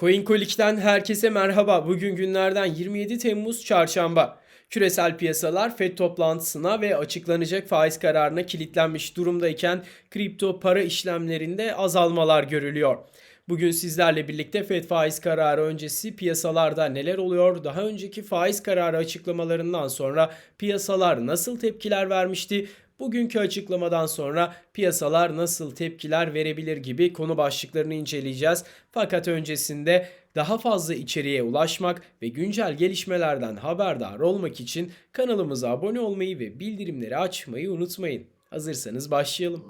CoinColic'ten herkese merhaba. Bugün günlerden 27 Temmuz Çarşamba. Küresel piyasalar FED toplantısına ve açıklanacak faiz kararına kilitlenmiş durumdayken kripto para işlemlerinde azalmalar görülüyor. Bugün sizlerle birlikte FED faiz kararı öncesi piyasalarda neler oluyor? Daha önceki faiz kararı açıklamalarından sonra piyasalar nasıl tepkiler vermişti? Bugünkü açıklamadan sonra piyasalar nasıl tepkiler verebilir gibi konu başlıklarını inceleyeceğiz. Fakat öncesinde daha fazla içeriğe ulaşmak ve güncel gelişmelerden haberdar olmak için kanalımıza abone olmayı ve bildirimleri açmayı unutmayın. Hazırsanız başlayalım.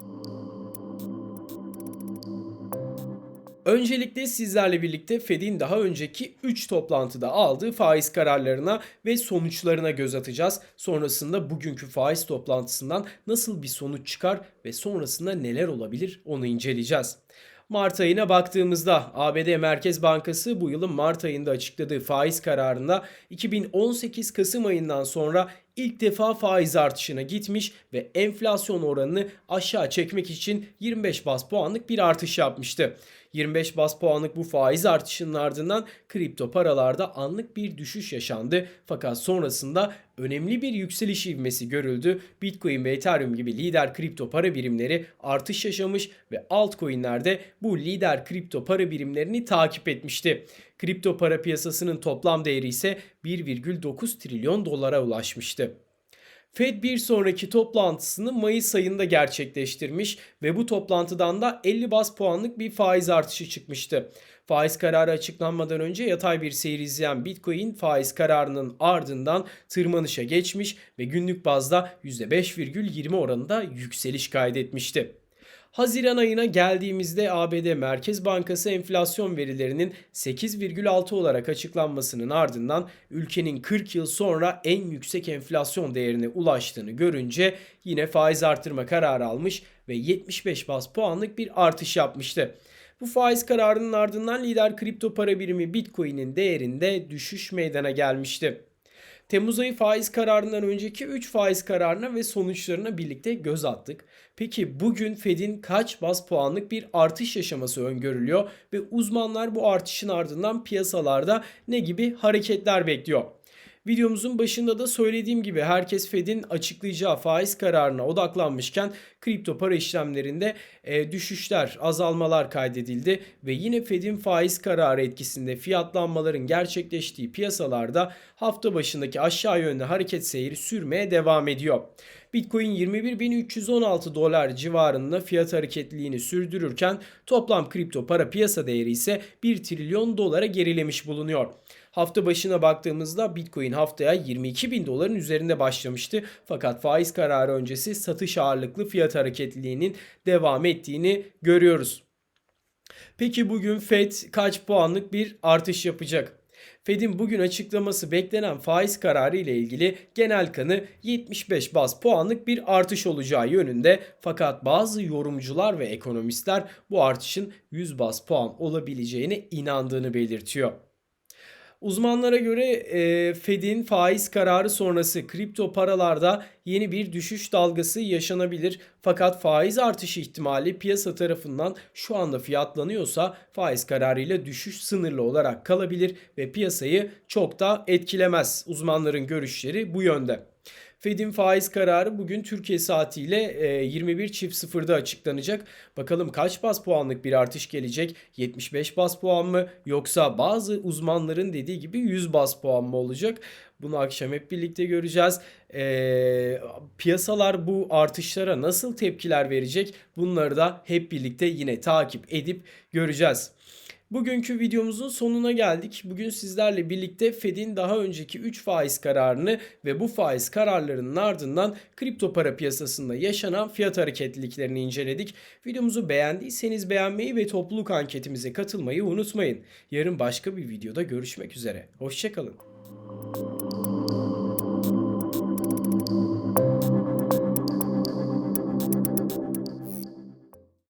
Öncelikle sizlerle birlikte Fed'in daha önceki 3 toplantıda aldığı faiz kararlarına ve sonuçlarına göz atacağız. Sonrasında bugünkü faiz toplantısından nasıl bir sonuç çıkar ve sonrasında neler olabilir onu inceleyeceğiz. Mart ayına baktığımızda ABD Merkez Bankası bu yılın Mart ayında açıkladığı faiz kararında 2018 Kasım ayından sonra ilk defa faiz artışına gitmiş ve enflasyon oranını aşağı çekmek için 25 bas puanlık bir artış yapmıştı. 25 bas puanlık bu faiz artışının ardından kripto paralarda anlık bir düşüş yaşandı. Fakat sonrasında önemli bir yükseliş ivmesi görüldü. Bitcoin ve Ethereum gibi lider kripto para birimleri artış yaşamış ve altcoin'lerde bu lider kripto para birimlerini takip etmişti. Kripto para piyasasının toplam değeri ise 1,9 trilyon dolara ulaşmıştı. Fed bir sonraki toplantısını Mayıs ayında gerçekleştirmiş ve bu toplantıdan da 50 bas puanlık bir faiz artışı çıkmıştı. Faiz kararı açıklanmadan önce yatay bir seyir izleyen Bitcoin faiz kararının ardından tırmanışa geçmiş ve günlük bazda %5,20 oranında yükseliş kaydetmişti. Haziran ayına geldiğimizde ABD Merkez Bankası enflasyon verilerinin 8,6 olarak açıklanmasının ardından ülkenin 40 yıl sonra en yüksek enflasyon değerine ulaştığını görünce yine faiz artırma kararı almış ve 75 bas puanlık bir artış yapmıştı. Bu faiz kararının ardından lider kripto para birimi Bitcoin'in değerinde düşüş meydana gelmişti. Temmuz ayı faiz kararından önceki 3 faiz kararına ve sonuçlarına birlikte göz attık. Peki bugün Fed'in kaç bas puanlık bir artış yaşaması öngörülüyor ve uzmanlar bu artışın ardından piyasalarda ne gibi hareketler bekliyor? Videomuzun başında da söylediğim gibi herkes Fed'in açıklayacağı faiz kararına odaklanmışken kripto para işlemlerinde e, düşüşler, azalmalar kaydedildi ve yine Fed'in faiz kararı etkisinde fiyatlanmaların gerçekleştiği piyasalarda hafta başındaki aşağı yönlü hareket seyri sürmeye devam ediyor. Bitcoin 21.316 dolar civarında fiyat hareketliliğini sürdürürken toplam kripto para piyasa değeri ise 1 trilyon dolara gerilemiş bulunuyor. Hafta başına baktığımızda Bitcoin haftaya 22 bin doların üzerinde başlamıştı. Fakat faiz kararı öncesi satış ağırlıklı fiyat hareketliliğinin devam ettiğini görüyoruz. Peki bugün Fed kaç puanlık bir artış yapacak? Fed'in bugün açıklaması beklenen faiz kararı ile ilgili genel kanı 75 bas puanlık bir artış olacağı yönünde fakat bazı yorumcular ve ekonomistler bu artışın 100 bas puan olabileceğine inandığını belirtiyor. Uzmanlara göre e, Fed'in faiz kararı sonrası kripto paralarda yeni bir düşüş dalgası yaşanabilir. Fakat faiz artış ihtimali piyasa tarafından şu anda fiyatlanıyorsa faiz kararıyla düşüş sınırlı olarak kalabilir ve piyasayı çok da etkilemez. Uzmanların görüşleri bu yönde. Fed'in faiz kararı bugün Türkiye saatiyle 21 çift sıfırda açıklanacak. Bakalım kaç bas puanlık bir artış gelecek? 75 bas puan mı yoksa bazı uzmanların dediği gibi 100 bas puan mı olacak? Bunu akşam hep birlikte göreceğiz. E, piyasalar bu artışlara nasıl tepkiler verecek? Bunları da hep birlikte yine takip edip göreceğiz. Bugünkü videomuzun sonuna geldik. Bugün sizlerle birlikte Fed'in daha önceki 3 faiz kararını ve bu faiz kararlarının ardından kripto para piyasasında yaşanan fiyat hareketliliklerini inceledik. Videomuzu beğendiyseniz beğenmeyi ve topluluk anketimize katılmayı unutmayın. Yarın başka bir videoda görüşmek üzere. Hoşçakalın.